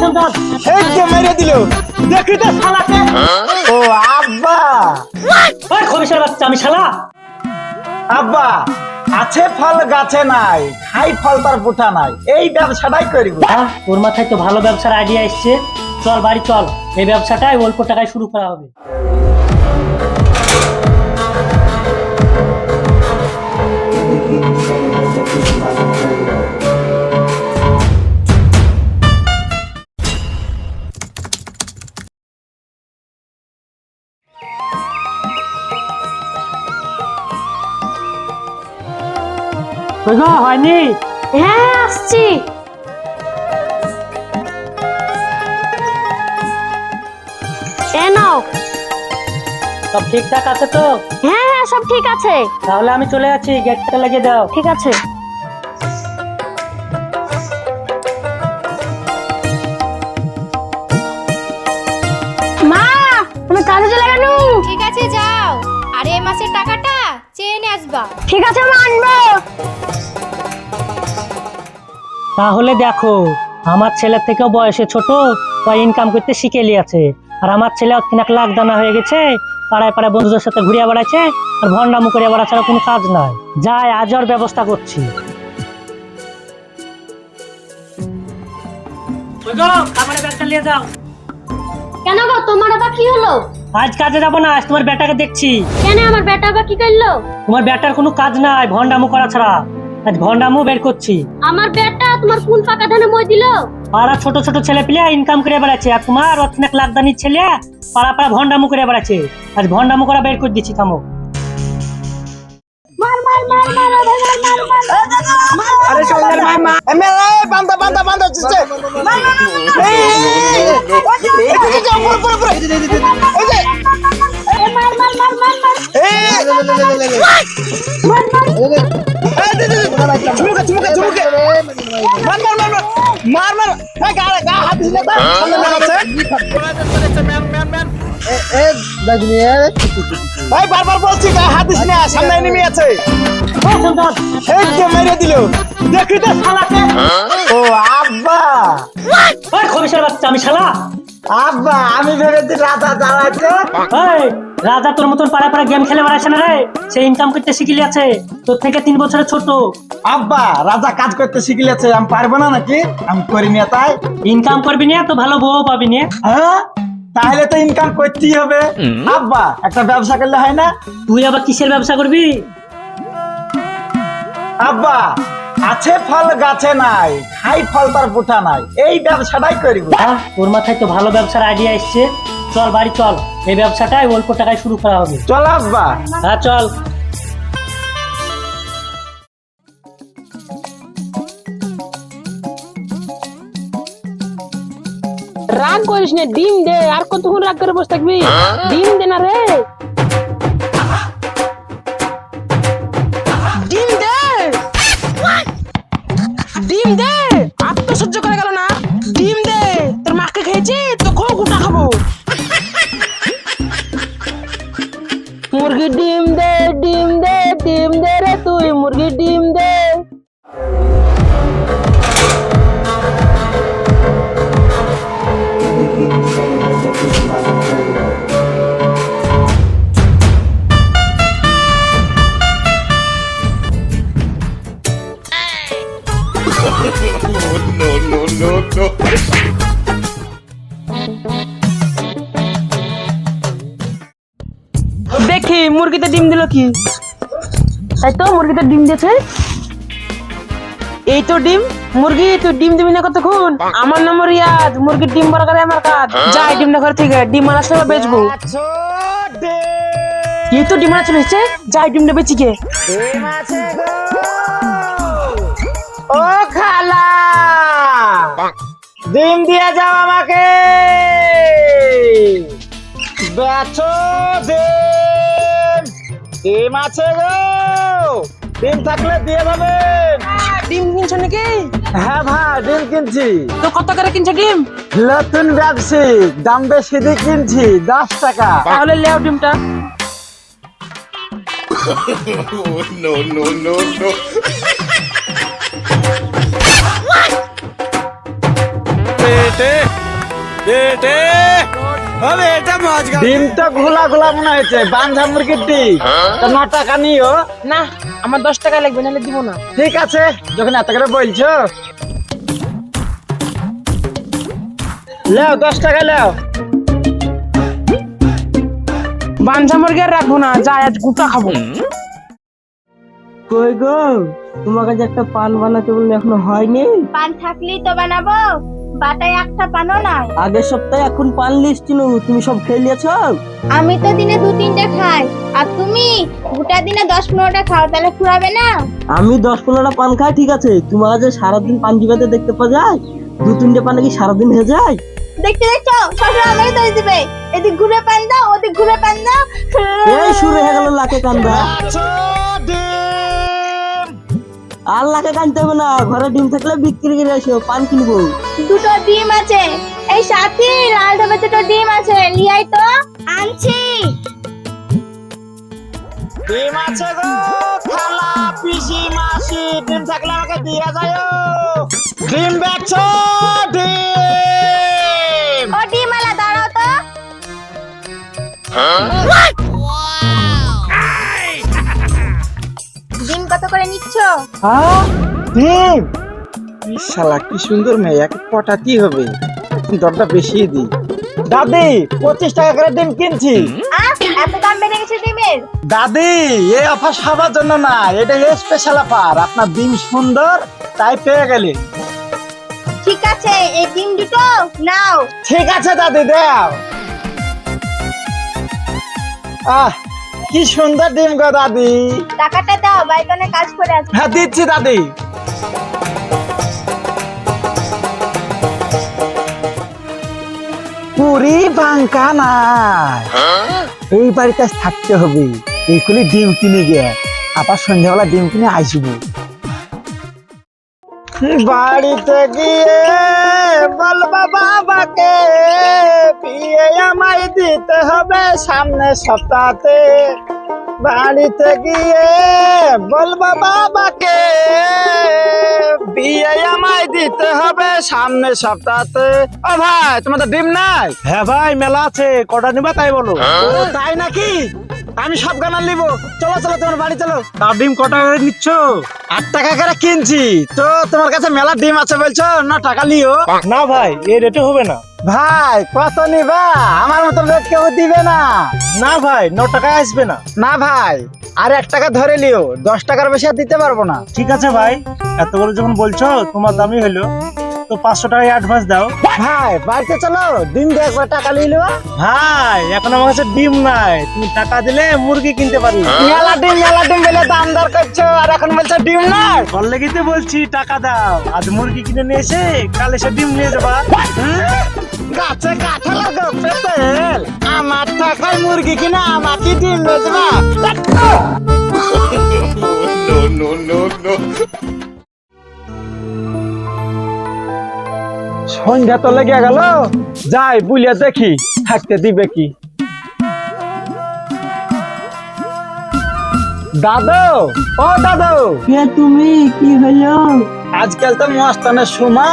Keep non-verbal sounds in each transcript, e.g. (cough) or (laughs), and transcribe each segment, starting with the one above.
সুন্দর। এই যে মেরে দিল। দেখি তো শালাকে? ও আব্বা। ওই খবিসের বাচ্চা আমি শালা? আব্বা আছে ফল গাছে নাই। খাই ফল তার পুঠা নাই। এই ব্যবসাটাই তোর মাথায় তো ভালো ব্যবসার আইডিয়া এসছে। চল বাড়ি চল। এই ব্যবসাটাই অল্প টাকায় শুরু করা হবে। হয়নি? হ্যাঁ আসছি। এ নাও। সব ঠিকঠাক আছে তো? হ্যাঁ হ্যাঁ সব ঠিক আছে। তাহলে আমি চলে যাচ্ছি গেটটা লাগিয়ে দাও। ঠিক আছে। মা তুমি কাজে চলে গেল ঠিক আছে যাও। আর এই মাসের টাকাটা চেয়ে নিয়ে আসবা। ঠিক আছে মা আনব। তাহলে দেখো আমার ছেলের থেকেও বয়সে ছোট বা ইনকাম করতে শিখে লিয়াছে আর আমার ছেলে অনেক লাখ দানা হয়ে গেছে পাড়ায় পাড়ায় বন্ধুদের সাথে ঘুরিয়ে বেড়াচ্ছে আর ভণ্ডামু করে বেড়া ছাড়া কোনো কাজ নাই। যাই আজ ওর ব্যবস্থা করছি। কেন গো তোমার আবার কি হলো? আজ কাজে যাব না আজ তোমার ব্যাটাকে দেখছি। কেন আমার বেটা আবার কি করল? তোমার ব্যাটার কোনো কাজ নাই ভণ্ডামু করা ছাড়া। আজ ভন্ডামও বের করছি আমার ব্যাটটা তোমার কোন ফাঁকা ধানে মই দিল পাড়া ছোট ছোট ছেলে পেলে ইনকাম করে বেড়াচ্ছে আর তোমার অতিনাক লাগদানির ছেলে পাড়া পাড়া ভন্ডামু করে বেড়াচ্ছে আজ ভন্ডামু করা বের করে দিচ্ছি থামো আরে সন্ধ্যার মার মার এমএলএ বান্দা বান্দা বান্দা দিচ্ছে মার মার মার মার মার এই বারবার বলছি হাত দিস না আছে দেখি আব্বা বাচ্চা আমি শালা আব্বা আমি ভেবেছি রাজা এই রাজা তোর মতন পাড়া পাড়া গেম খেলে বেড়াচ্ছে না রে? সে ইনকাম করতে শিখিলি আছে তোর থেকে তিন বছরের ছোট। আব্বা রাজা কাজ করতে শিখিলেছে আমি পারব না নাকি? আমি করি না তাই। ইনকাম করবি না তো ভালো বউ পাবি না। হ্যাঁ? তাহলে তো ইনকাম করতেই হবে। আব্বা একটা ব্যবসা করলে হয় না? তুই আবার কিসের ব্যবসা করবি? আব্বা আছে ফল গাছে নাই। খাই ফল তার পুঠা নাই। এই ব্যবসাটাই করব। তোর মাথায় তো ভালো ব্যবসার আইডিয়া এসছে। চল বাড়ি চল। এই ব্যবসাটাই অল্প টাকায় শুরু করা হবে। চল আব্বা। হ্যাঁ চল। রাগ করিস না ডিম দে আর কতক্ষণ রাগ করে বসে থাকবি? ডিম দে না রে। দেখি মুরগিতে ডিম দিল কি? তাই তো মুরগিতে ডিম দিয়েছে। এই তো ডিম মুরগি তুই ডিম দিবি না কতক্ষণ? আমার নাম রিয়াদ মুরগির ডিম বড় করে আমার কাজ। যাই ডিমটা ঘরে থেকে ডিম আনার সময় বেচবো। এই তো ডিম আনা চলে এসছে যাই ডিমটা বেচি গে। ও খালা। ডিম দিয়ে যাও আমাকে। বেচো ডিম। ডিম আছে গো। ডিম থাকলে দিয়ে যাবেন। ডিম কিনছো নাকি? হ্যাঁ ভাই ডিম কিনছি। তো কত করে কিনছো ডিম? নতুন ব্যবসায়িক দাম বেশি দিয়ে কিনছি দশ টাকা। তাহলে লেও ডিমটা। No, no, no, no. পেটে বেটে। ও বেটা মাছ ডিম তো ঘোলা ঘোলা মনে হয়েছে বান্ধা মুরগির ডিম। তো ন টাকা নিও। না। আমার দশ টাকা লাগবে নাহলে দিব না। ঠিক আছে যখন এত করে বলছো। লেও দশ টাকা লেও। বাঞ্ছা মুরগি আর রাখব না যাই আজ গুটা খাব। কই গো? তোমার কাছে একটা পান বানাতে বললে এখনও হয়নি? পান থাকলেই তো বানাবো। বাটায় একটা নাই আগের সপ্তাহে এখন পান লিস্ট ছিল তুমি সব খেয়ে নিয়েছ? আমি তো দিনে দু তিনটে খাই। আর তুমি গোটা দিনে দশ পনেরোটা খাও তাহলে ফুরাবে না? আমি দশ পনেরোটা পান খাই ঠিক আছে। তোমার কাছে সারাদিন পান জিবাতে দেখতে পাওয়া যায়? দু তিনটে পানে কি সারাদিন হয়ে যায়? দেখতে দেখছ? সবসময় দোষ দিবে। এদিক ঘুরে পান দাও ওদিক ঘুরে পান দাও। এই শুরু হয়ে গেল লাকে কান্দা। আর লাকে কানতে হবে না ঘরে ডিম থাকলে বিক্রি করে এসো পান কিনবো। দুটো ডিম আছে। এই সাথে লাল ডাবে দুটো ডিম আছে লিয়াই তো। আনছি। ডিম আছে গো খালা পিসি মাসি ডিম থাকলে আমাকে দিয়ে যায় ডিম বেচো ডিম। ও ডিম আলা দাঁড়াও তো। ডিম শালা কি সুন্দর মেয়ে এক কটা হবে? দরটা বেশি দি দাদি পঁচিশ টাকা করে ডিম কিনছি। এত দাম বেড়ে গেছে ডিমের? দাদি এই অফার সবার জন্য না এটা স্পেশাল অফার আপনার ডিম সুন্দর তাই পেয়ে গেলে ঠিক আছে এই ডিম দুটো নাও। ঠিক আছে দাদি দাও। আহ কি সুন্দর ডিম গো দাদি। টাকাটা দাও বাইকনে কাজ করে আছে হ্যাঁ দিচ্ছি দাদি। পুরি বাঙ্কা নাই। এই বাড়িতে থাকতে হবে। এইগুলি ডিম কিনে গিয়ে আবার সন্ধ্যাবেলা ডিম কিনে আসব। বাড়িতে গিয়ে বলবা বাবাকে বিয়ে আমায় দিতে হবে সামনে সপ্তাহতে। বাড়িতে গিয়ে বলবা বাবাকে বিয়ে আমায় দিতে হবে সামনে সপ্তাহতে। ও ভাই তোমাদের ডিম নাই? হ্যাঁ ভাই মেলা আছে কটা নিবা তাই বলো। তাই নাকি? আমি সব গানা নিব। চলো চলো তোমার বাড়ি চলো। তার ডিম কটা করে নিচ্ছ? আট টাকা করে কিনছি। তো তোমার কাছে মেলা ডিম আছে বলছো? না টাকা লিও না ভাই এই রেটে হবে না। ভাই কত নিবা? আমার মতো রেট কেউ দিবে না। না ভাই ন টাকা আসবে না। না ভাই আর এক টাকা ধরে নিও। দশ টাকার বেশি আর দিতে পারব না। ঠিক আছে ভাই এত করে যখন বলছো তোমার দামই হলো। তো পাঁচশো টাকা অ্যাডভান্স দাও। ভাই বাড়িতে চলো ডিম দিয়ে একবার টাকা লিলো ভাই এখন আমার কাছে ডিম নাই। তুমি টাকা দিলে মুরগি কিনতে পারি মেলা ডিম মেলা ডিম বলে দাম দর করছ আর এখন বলছো ডিম নাই কল লেগেতে বলছি টাকা দাও। আজ মুরগি কিনে নিয়ে এসে কাল এসে ডিম নিয়ে যাবা। গাছে কাঠে লাগো পেতেল আমার টাকায় মুরগি কিনা আমাকে ডিম বেচবা no, no, no, no. সন্ধ্যা তো লেগে গেল। যাই বুলিয়ে দেখি থাকতে দিবে কি? দাদু ও দাদু। কে তুমি? কি হইল আজকাল তো মস্তানের সুমা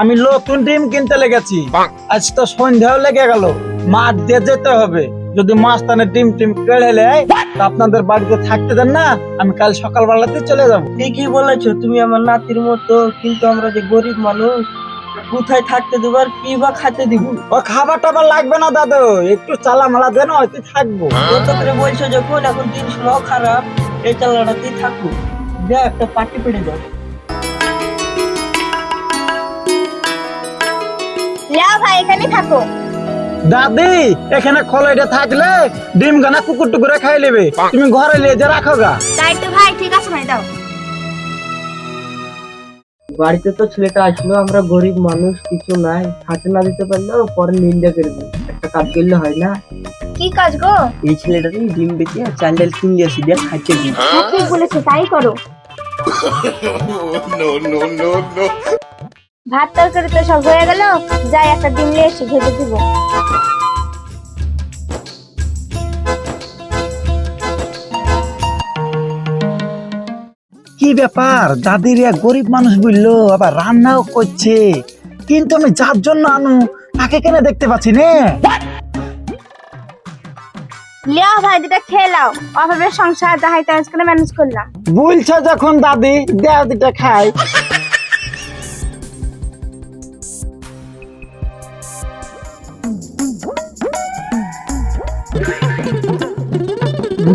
আমি নতুন ডিম কিনতে লেগেছি। আজ তো সন্ধ্যাও লেগে গেল। মাঠ দিয়ে যেতে হবে। যদি মাস্তানের ডিম টিম কেড়ে নেয় আপনাদের বাড়িতে থাকতে দেন না আমি কাল সকালবেলাতে চলে যাব। ঠিকই বলেছ তুমি আমার নাতির মতো কিন্তু আমরা যে গরিব মানুষ। কোথায় থাকতে দেবো আর কি বা খাতে দিব? ও খাবার টাবার লাগবে না দাদু একটু চালা মালা দেন হয়তো থাকব। কত করে বলছো যখন এখন দিন সময় খারাপ এই চালাটাতেই থাকো যা একটা পার্টি পেড়ে ভাই এখানে থাকো। দাদি এখানে খোলাইটা থাকলে ডিম গানা কুকুর টুকুরে খাই নেবে। তুমি ঘরে নিয়ে যে রাখো গা। তাই তো ভাই ঠিক আছে ভাই দাও। বাড়িতে তো ছেলেটা আসলো আমরা গরিব মানুষ কিছু নাই। হাতে না দিতে পারলেও পরে নিন্দা করবে একটা কাজ করলে হয় না। কি কাজ গো? এই ছেলেটাকে ডিম বেঁচে চাল ডাল কিনে আসি দিয়ে খাইতে দিই হ্যাঁ, ঠিক বলেছ তাই করো. (laughs) ভাত তরকারি তো সব হয়ে গেল। যাই একটা ডিম নিয়ে এসে ভেজে দিব। কি ব্যাপার দাদির এক গরিব মানুষ বলল আবার রান্নাও করছে। কিন্তু আমি যার জন্য আনু তাকে কেন দেখতে পাচ্ছি না? লিয়া ভাই দুটা খেয়ে লাও অভাবের সংসার যাহাই ম্যানেজ করলাম। বলছো যখন দাদি দেও দুটা খাই।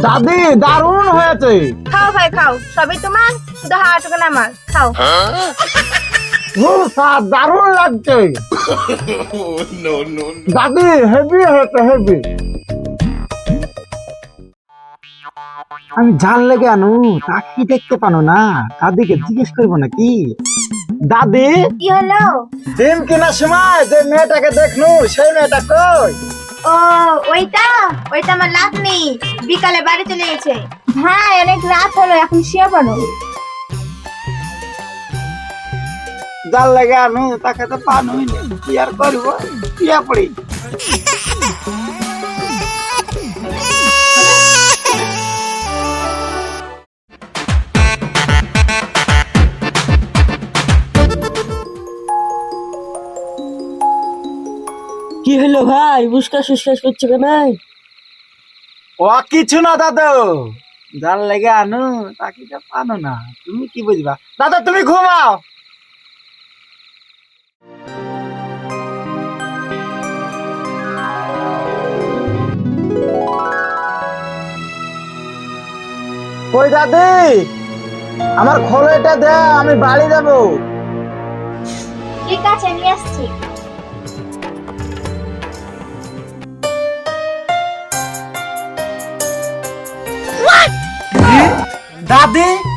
দাদি দারুণ হয়েছে। খাও ভাই খাও। সবই তোমার শুধু হাওয়াটুকু আমার। খাও। দারুণ লাগছে. দাদি হেভি হয়েছে হেভি। আমি জানলে কেন তাকে দেখতে পানো না? দাদিকে জিজ্ঞেস করব নাকি? দাদি? কি হলো? ডিম কেনার সময় যে মেয়েটাকে দেখনু সেই মেয়েটা কই? ও ওইটা? ওইটা আমার লাভ নেই বিকালে বাড়ি চলে গেছে। হ্যাঁ অনেক রাত হলো এখন শুয়ে পড়ো। জানলে কেন তাকে তো পানোই না কি আর করব? পিয়া পড়ি। কি হলো ভাই? বুসকাস ফুসকাস করছ কেন? ও কিছু না দাদু। জান লেগে আনু তাকে তো পানো না। তুমি কি বুঝবা দাদা তুমি ঘুমাও। ওই দাদি? আমার খোলেটা দে আমি বাড়ি যাব। ঠিক আছে নিয়ে আসছি।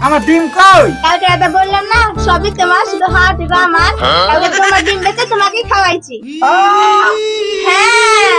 আমার ডিম কই? কালকে এটা বললাম না সবই তোমার শুধু হাওয়াটুকু আমার। কালকে তোমার ডিম বেঁচে তোমাকে খাওয়াইছি। হ্যাঁ।